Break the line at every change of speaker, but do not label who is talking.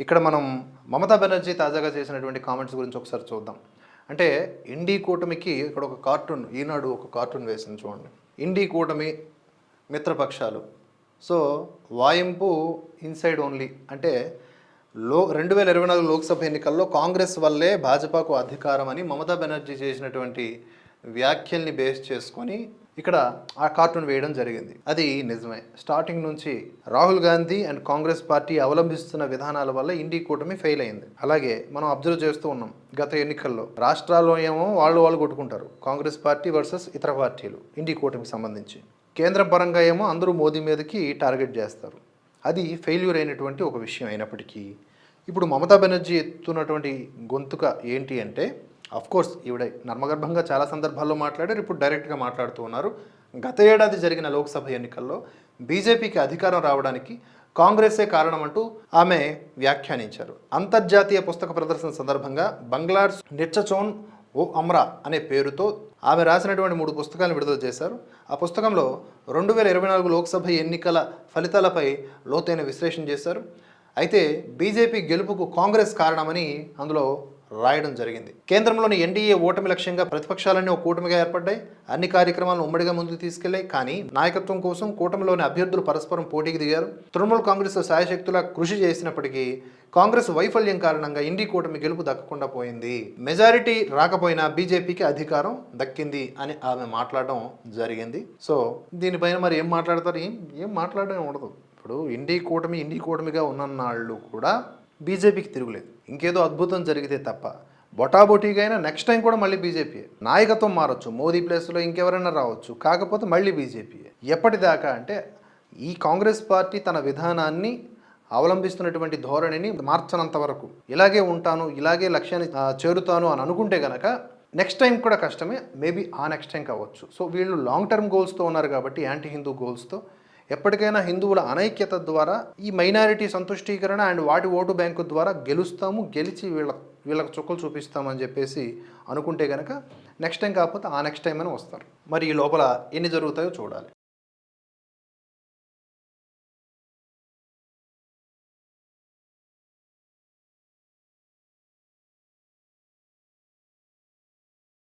ఇక్కడ మనం మమతా బెనర్జీ తాజాగా చేసినటువంటి కామెంట్స్ గురించి ఒకసారి చూద్దాం. అంటే ఇండి కూటమికి ఇక్కడ ఒక కార్టూన్ ఈనాడు ఒక కార్టూన్ వేసింది చూడండి. ఇండి కూటమి మిత్రపక్షాలు. సో వాయింపు ఇన్సైడ్ ఓన్లీ అంటే లో రెండు వేల ఇరవై నాలుగు లోక్సభ ఎన్నికల్లో కాంగ్రెస్ వల్లే భాజపాకు అధికారం అని మమతా బెనర్జీ చేసినటువంటి వ్యాఖ్యల్ని బేస్ చేసుకొని ఇక్కడ ఆ కార్టూన్ వేయడం జరిగింది. అది నిజమే. స్టార్టింగ్ నుంచి Rahul Gandhi and Congress party అవలంబిస్తున్న విధానాల వల్ల ఇండి కూటమి ఫెయిల్ అయింది. అలాగే మనం అబ్జర్వ్ చేస్తూ ఉన్నాం గత ఎన్నికల్లో. రాష్ట్రాల్లో ఏమో వాళ్ళు వాళ్ళు కొట్టుకుంటారు. కాంగ్రెస్ పార్టీ వర్సెస్ ఇతర పార్టీలు ఇండి కూటమికి సంబంధించి. కేంద్ర పరంగా ఏమో అందరూ మోదీ మీదకి టార్గెట్ చేస్తారు. అది ఫెయిల్యూర్ అయినటువంటి ఒక విషయం అయినప్పటికీ. ఇప్పుడు మమతా బెనర్జీ ఎత్తున్నటువంటి గొంతుక ఏంటి అంటే కోర్స్ ఈవిడ నర్మగర్భంగా చాలా సందర్భాల్లో మాట్లాడారు ఇప్పుడు డైరెక్ట్గా మాట్లాడుతూ ఉన్నారు. గత ఏడాది జరిగిన లోక్సభ ఎన్నికల్లో బీజేపీకి అధికారం రావడానికి కాంగ్రెసే కారణం అంటూ ఆమె వ్యాఖ్యానించారు. అంతర్జాతీయ పుస్తక ప్రదర్శన సందర్భంగా బంగ్లార్ నిచ్చచోన్ ఓ అమ్రా అనే పేరుతో ఆమె రాసినటువంటి మూడు పుస్తకాలను విడుదల చేశారు. ఆ పుస్తకంలో రెండు వేల ఇరవై నాలుగు లోక్సభ ఎన్నికల ఫలితాలపై లోతైన విశ్లేషణ చేశారు. అయితే బీజేపీ గెలుపుకు కాంగ్రెస్ కారణమని అందులో రాయడం జరిగింది. కేంద్రంలోని ఎన్డీఏ ఓటమి లక్ష్యంగా ప్రతిపక్షాలన్నీ ఒక కూటమిగా ఏర్పడ్డాయి. అన్ని కార్యక్రమాలను ఉమ్మడిగా ముందుకు తీసుకెళ్ళాయి. కానీ నాయకత్వం కోసం కూటమిలోని అభ్యర్థులు పరస్పరం పోటీకి దిగారు. తృణమూల్ కాంగ్రెస్ సాయశక్తుల కృషి చేసినప్పటికీ కాంగ్రెస్ వైఫల్యం కారణంగా ఇండి కూటమి గెలుపు దక్కకుండా పోయింది. మెజారిటీ రాకపోయినా బీజేపీకి అధికారం దక్కింది అని ఆమె మాట్లాడడం జరిగింది. సో దీనిపైన మరి ఏం మాట్లాడతారు? ఏం ఏం మాట్లాడడం ఉండదు. ఇప్పుడు ఇండి కూటమి ఇండి కూటమిగా ఉన్నన్నాళ్ళు కూడా బీజేపీకి తిరుగులేదు. ఇంకేదో అద్భుతం జరిగితే తప్ప. బొటాబొటీగా నెక్స్ట్ టైం కూడా మళ్ళీ బీజేపీ నాయకత్వం మారొచ్చు. మోదీ ప్లేస్లో ఇంకెవరైనా రావచ్చు. కాకపోతే మళ్ళీ బీజేపీ ఎప్పటిదాకా అంటే ఈ కాంగ్రెస్ పార్టీ తన విధానాన్ని అవలంబిస్తున్నటువంటి ధోరణిని మార్చనంత వరకు. ఇలాగే ఉంటాను ఇలాగే లక్ష్యాన్ని చేరుతాను అని అనుకుంటే కనుక నెక్స్ట్ టైం కూడా కష్టమే. మేబీ ఆ నెక్స్ట్ టైం కావచ్చు. సో వీళ్ళు లాంగ్ టర్మ్ గోల్స్తో ఉన్నారు కాబట్టి యాంటీ హిందూ గోల్స్తో ఎప్పటికైనా హిందువుల అనైక్యత ద్వారా ఈ మైనారిటీ సంతుష్టీకరణ అండ్ వాటి ఓటు బ్యాంకు ద్వారా గెలుస్తాము గెలిచి వీళ్ళ వీళ్ళకి చుక్కలు చూపిస్తామని చెప్పేసి అనుకుంటే కనుక నెక్స్ట్ టైం కాకపోతే ఆ నెక్స్ట్ టైం అని వస్తారు. మరి ఈ లోపల ఎన్ని జరుగుతాయో చూడాలి.